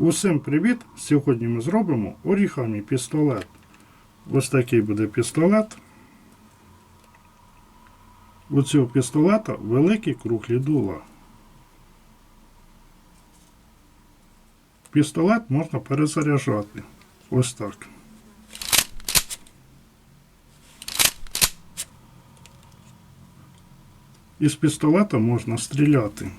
Усім привіт! Сьогодні ми зробимо орігамі пістолет. Ось такий буде пістолет. У цього пістолета великі круглі дула. Пістолет можна перезаряджати. Ось так. Із пістолета можна стріляти.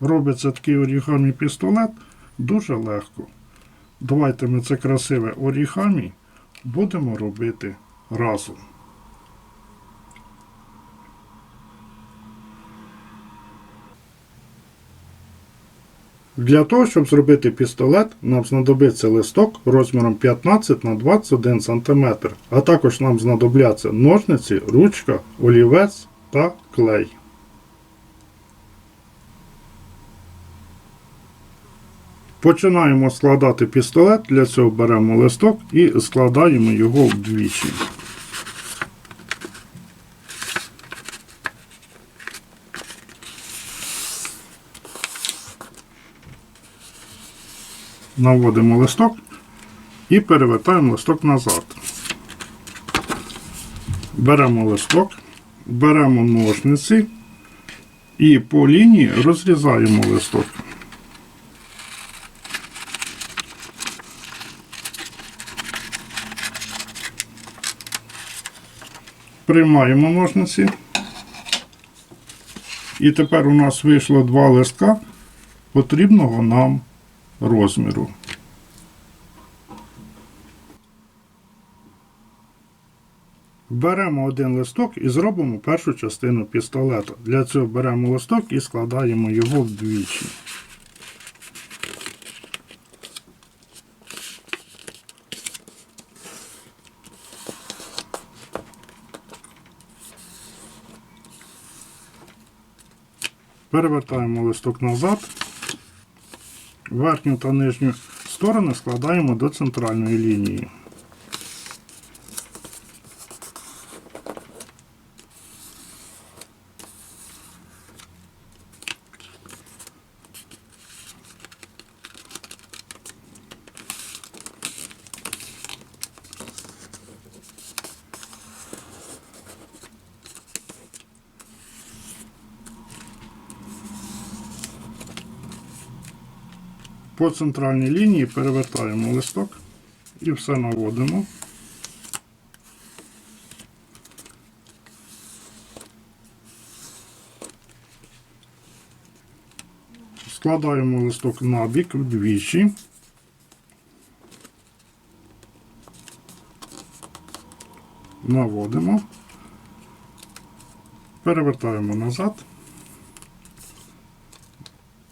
Робиться такий орігамі пістолет дуже легко. Давайте ми це красиве орігамі будемо робити разом. Для того, щоб зробити пістолет, нам знадобиться листок розміром 15 на 21 см, а також нам знадобляться ножниці, ручка, олівець та клей. Починаємо складати пістолет. Для цього беремо листок і складаємо його вдвічі. Наводимо листок і перевертаємо листок назад. Беремо листок, беремо ножниці і по лінії розрізаємо листок. Приймаємо ножниці. І тепер у нас вийшло два листка потрібного нам розміру. Беремо один листок і зробимо першу частину пістолета. Для цього беремо листок і складаємо його вдвічі. Перевертаємо листок назад. Верхню та нижню сторони складаємо до центральної лінії. По центральній лінії перевертаємо листок і все наводимо. Складаємо листок на бік вдвічі. Наводимо. Перевертаємо назад.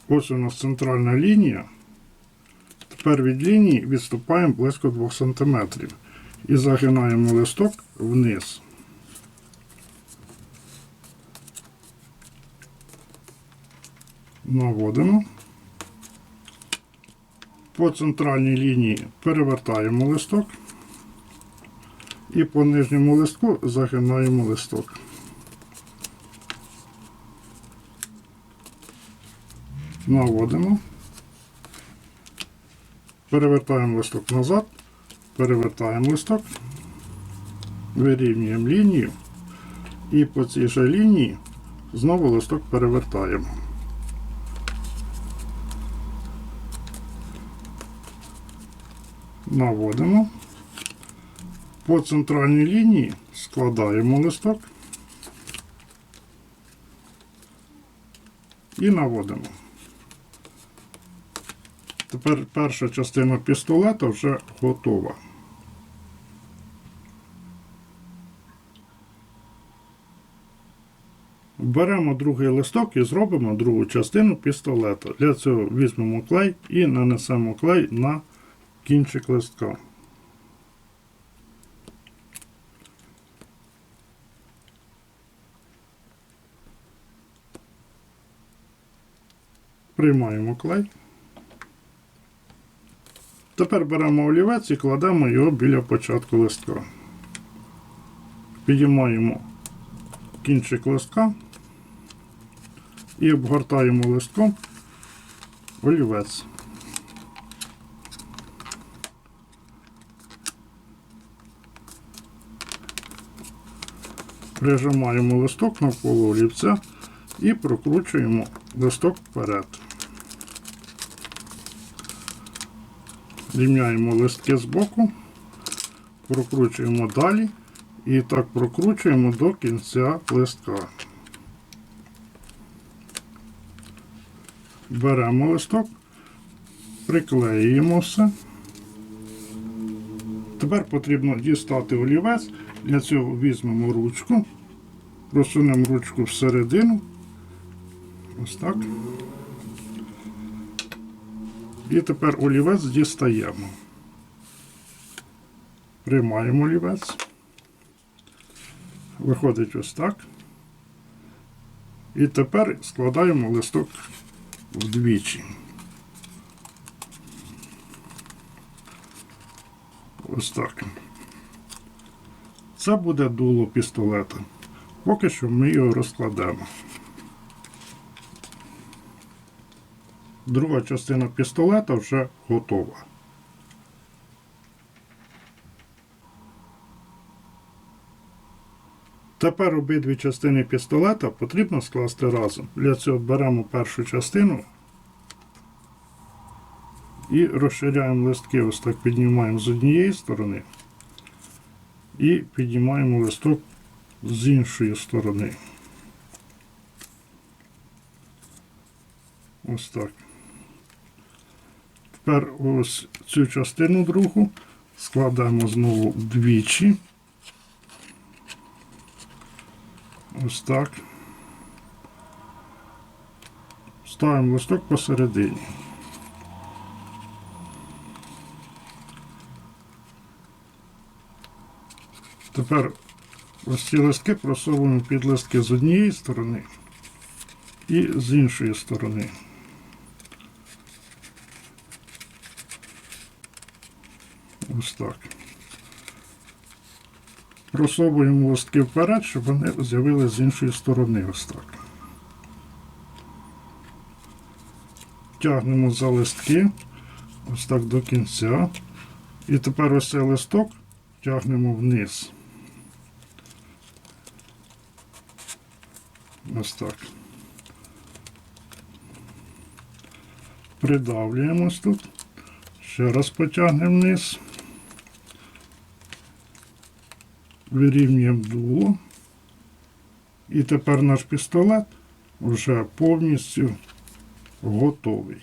Ось у нас центральна лінія. Тепер від лінії відступаємо близько 2 см і загинаємо листок вниз. Наводимо. По центральній лінії перевертаємо листок і по нижньому листку загинаємо листок. Наводимо. Перевертаємо листок назад, перевертаємо листок, вирівнюємо лінію і по цій же лінії знову листок перевертаємо. Наводимо. По центральній лінії складаємо листок і наводимо. Тепер перша частина пістолета вже готова. Беремо другий листок і зробимо другу частину пістолета. Для цього візьмемо клей і нанесемо клей на кінчик листка. Приймаємо клей. Тепер беремо олівець і кладемо його біля початку листка. Підіймаємо кінчик листка і обгортаємо листком олівець. Прижимаємо листок навколо олівця і прокручуємо листок вперед. Рівняємо листки з боку, прокручуємо далі і так прокручуємо до кінця листка. Беремо листок, приклеюємо все. Тепер потрібно дістати олівець. Для цього візьмемо ручку, просунемо ручку всередину. Ось так. І тепер олівець дістаємо. Приймаємо олівець. Виходить ось так. І тепер складаємо листок вдвічі. Ось так. Це буде дуло пістолета. Поки що ми його розкладемо. Друга частина пістолета вже готова. Тепер обидві частини пістолета потрібно скласти разом. Для цього беремо першу частину і розширяємо листки, ось так піднімаємо з однієї сторони і піднімаємо листок з іншої сторони. Ось так. Тепер ось цю частину другу складаємо знову вдвічі. Ось так. Ставимо листок посередині. Тепер ось ці листки просовуємо під листки з однієї сторони і з іншої сторони. Ось так. Просовуємо листки вперед, щоб вони з'явилися з іншої сторони. Ось так. Тягнемо за листки ось так до кінця. І тепер ось цей листок тягнемо вниз. Ось так. Придавлюємось тут. Ще раз потягнемо вниз. Вирівнюємо дуло. І тепер наш пістолет вже повністю готовий.